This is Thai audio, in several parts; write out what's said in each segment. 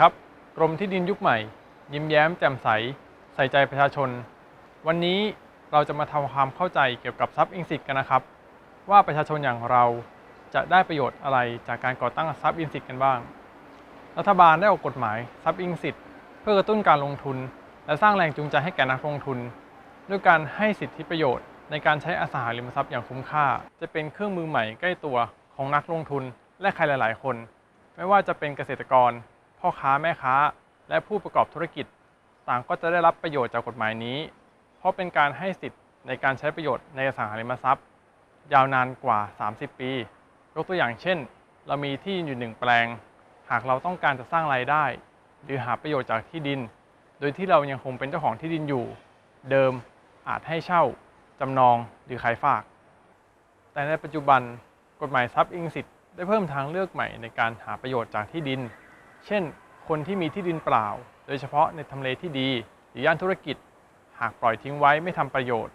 ครับ กรมที่ดินยุคใหม่ ยิ้มแย้มแจ่มใส ใส่ใจประชาชน วันนี้เราจะมาทำความเข้าใจเกี่ยวกับทรัพย์อิงสิทธ์กันนะครับ ว่าประชาชนอย่างเราจะได้ประโยชน์อะไรจากการก่อตั้งทรัพย์อิงสิทธ์กันบ้าง รัฐบาลได้ออกกฎหมายทรัพย์อิงสิทธ์เพื่อกระตุ้นการลงทุน และสร้างแรงจูงใจให้แก่นักลงทุน ด้วยการให้สิทธิประโยชน์ ในการใช้อสังหาริมทรัพย์อย่างคุ้มค่า จะเป็นเครื่องมือใหม่ใกล้ตัวของนักลงทุนและใครหลาย ๆ คน ไม่ว่าจะเป็นเกษตรกร พ่อค้าแม่ค้า และผู้ประกอบธุรกิจ ต่างก็จะได้รับประโยชน์จากกฎหมายนี้ เพราะเป็นการให้สิทธิ์ในการใช้ประโยชน์ในอสังหาริมทรัพย์ ยาวนานกว่า 30 ปี ยกตัวอย่างเช่น เรามีที่ดินอยู่หนึ่งแปลง หากเราต้องการจะสร้างรายได้ หรือหาประโยชน์จากที่ดิน โดยที่เรายังคงเป็นเจ้าของที่ดินอยู่ เดิมอาจให้เช่าจำนองหรือขายฝาก แต่ในปัจจุบันกฎหมายทรัพย์อิงสิทธิ์ได้เพิ่มทางเลือกใหม่ในการหาประโยชน์จากที่ดิน เช่น คนที่มีที่ดินเปล่า โดยเฉพาะในทำเลที่ดี หรือย่านธุรกิจ หากปล่อยทิ้งไว้ไม่ทำประโยชน์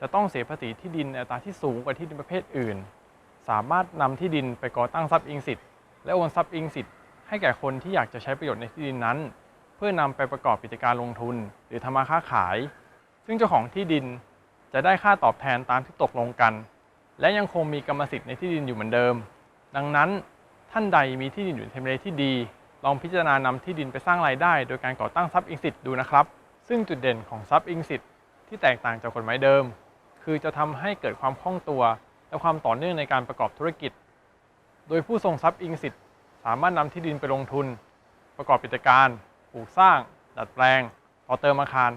จะต้องเสียภาษีที่ดินในอัตราที่สูงกว่าที่ดินประเภทอื่น สามารถนำที่ดินไปก่อตั้งทรัพย์อิงสิทธิ์และโอนทรัพย์อิงสิทธิ์ให้แก่คนที่อยากจะใช้ประโยชน์ในที่ดินนั้น เพื่อนำไปประกอบกิจการลงทุน หรือทำมาค้าขาย ซึ่งเจ้าของที่ดินจะได้ค่าตอบแทนตามที่ตกลงกัน และยังคงมีกรรมสิทธิ์ในที่ดินอยู่เหมือนเดิม ดังนั้นท่านใดมีที่ดินอยู่ในทำเลที่ดี ลองพิจารณานำที่ดินไปสร้างรายได้ โดยการก่อตั้งทรัพย์อิงสิทธิ์ดูนะครับ ซึ่งจุดเด่นของทรัพย์อิงสิทธิ์ที่แตกต่างจากกฎหมายเดิม คือจะทำให้เกิดความคล่องตัว และความต่อเนื่องในการประกอบธุรกิจ โดยผู้ทรงทรัพย์อิงสิทธิ์สามารถนำที่ดินไปลงทุน ประกอบกิจการปลูกสร้าง ดัดแปลง ต่อเติมอาคาร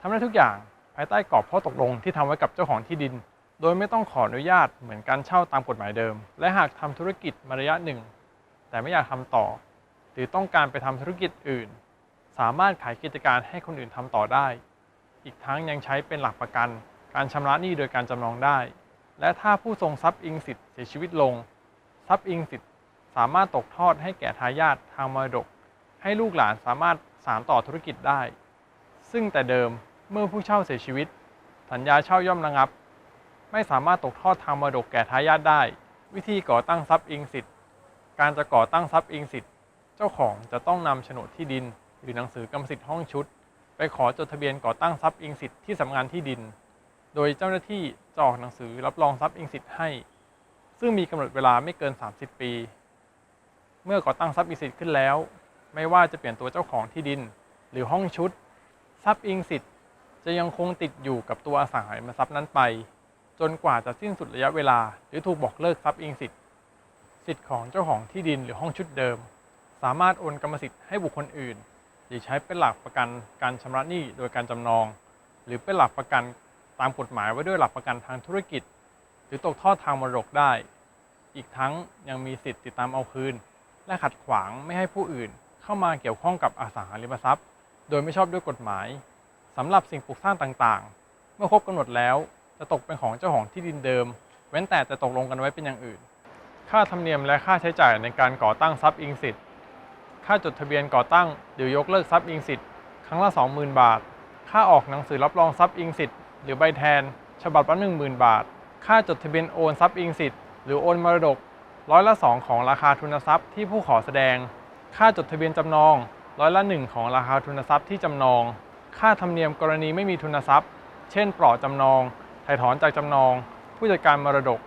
ทำได้ทุกอย่างภายใต้กรอบข้อตกลงที่ทำไว้กับเจ้าของที่ดิน โดยไม่ต้องขออนุญาตเหมือนการเช่าตามกฎหมายเดิม และหากทำธุรกิจมาระยะหนึ่ง แต่ไม่อยากทำต่อ หรือต้องการไปทำธุรกิจอื่น สามารถขายกิจการให้คนอื่นทำต่อได้ อีกทั้งยังใช้เป็นหลักประกัน การชำระหนี้โดยการจำนองได้ และถ้าผู้ทรงทรัพย์อิงสิทธิ์เสียชีวิตลง ทรัพย์อิงสิทธิ์สามารถตกทอดให้แก่ทายาททางมรดก ให้ลูกหลานสามารถสานต่อธุรกิจได้ ซึ่งแต่เดิมเมื่อผู้เช่าเสียชีวิต สัญญาเช่าย่อมระงับ ไม่สามารถตกทอดทางมรดกแก่ทายาทได้ วิธีก่อตั้งทรัพย์อิงสิทธิ์ การจะก่อตั้งทรัพย์อิงสิทธิ์ เจ้าของจะต้องนำโฉนดที่ดิน หรือหนังสือกรรมสิทธิ์ห้องชุด ไปขอจดทะเบียนก่อตั้งทรัพย์อิงสิทธิ์ที่สำนักงานที่ดิน โดยเจ้าหน้าที่จะออกหนังสือรับรองทรัพย์อิงสิทธิ์ให้ ซึ่งมีกำหนดเวลาไม่เกิน 30 ปี เมื่อก่อตั้งทรัพย์อิงสิทธิ์ขึ้นแล้ว ไม่ว่าจะเปลี่ยนตัวเจ้าของที่ดิน หรือห้องชุด ทรัพย์อิงสิทธิ์จะยังคงติดอยู่กับตัวอสังหาริมทรัพย์นั้นไป จนกว่าจะสิ้นสุดระยะเวลา หรือถูกบอกเลิกทรัพย์อิงสิทธิ์สิทธิ์ของเจ้าของที่ดินหรือห้องชุดเดิม สามารถโอนกรรมสิทธิ์ให้บุคคลอื่น หรือใช้เป็นหลักประกันการชำระหนี้โดยการจำนอง หรือเป็นหลักประกันตามกฎหมายไว้ด้วยหลักประกันทางธุรกิจ หรือตกทอดทางมรดกได้ อีกทั้งยังมีสิทธิ์ติดตามเอาคืน และขัดขวางไม่ให้ผู้อื่น เข้ามาเกี่ยวข้องกับอสังหาริมทรัพย์ โดยไม่ชอบด้วยกฎหมายสำหรับสิ่งปลูกสร้างต่างๆ เมื่อครบกำหนดแล้วจะตกเป็นของเจ้าของที่ดินเดิม เว้นแต่จะตกลงกันไว้เป็นอย่างอื่น ค่าธรรมเนียมและค่าใช้จ่ายในการก่อตั้งทรัพย์อิงสิทธิ์ ค่าจดทะเบียนก่อตั้ง หรือยกเลิกทรัพย์อิงสิทธิ์ครั้งละ 20,000 บาท ค่าออกหนังสือรับรองทรัพย์อิงสิทธิ์หรือใบแทน ฉบับละ10,000 บาท ค่าจดทะเบียนโอนทรัพย์อิงสิทธิ์หรือโอนมรดกร้อยละ 2 ของราคาทุนทรัพย์ที่ผู้ขอแสดง ค่าจดทะเบียนจำนองร้อยละ 1 ของราคาทุนทรัพย์ที่จำนอง ค่าธรรมเนียมกรณีไม่มีทุนทรัพย์ เช่นปลอดจำนอง ถ่ายถอนจากจำนอง ผู้จัดการมรดก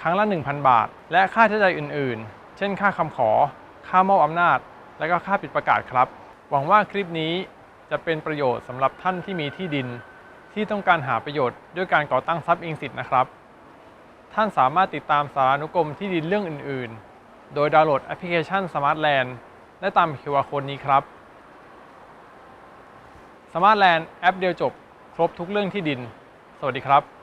ครั้งละ 1,000 บาท และค่าใช้จ่ายอื่น ๆ เช่น ค่าคำขอ ค่ามอบอำนาจ และก็ค่าปิดประกาศครับ หวังว่าคลิปนี้จะเป็นประโยชน์สำหรับท่านที่มีที่ดิน ที่ต้องการหาประโยชน์ด้วยการก่อตั้งทรัพย์อิงสิทธิ์นะครับ ท่านสามารถติดตามสารานุกรมที่ดินเรื่องอื่น ๆ โดยดาวน์โหลดแอปพลิเคชัน Smart Land ได้ตาม QR Code นี้ครับ Smart Land แอปเดียวจบ ครบทุกเรื่องที่ดิน สวัสดีครับ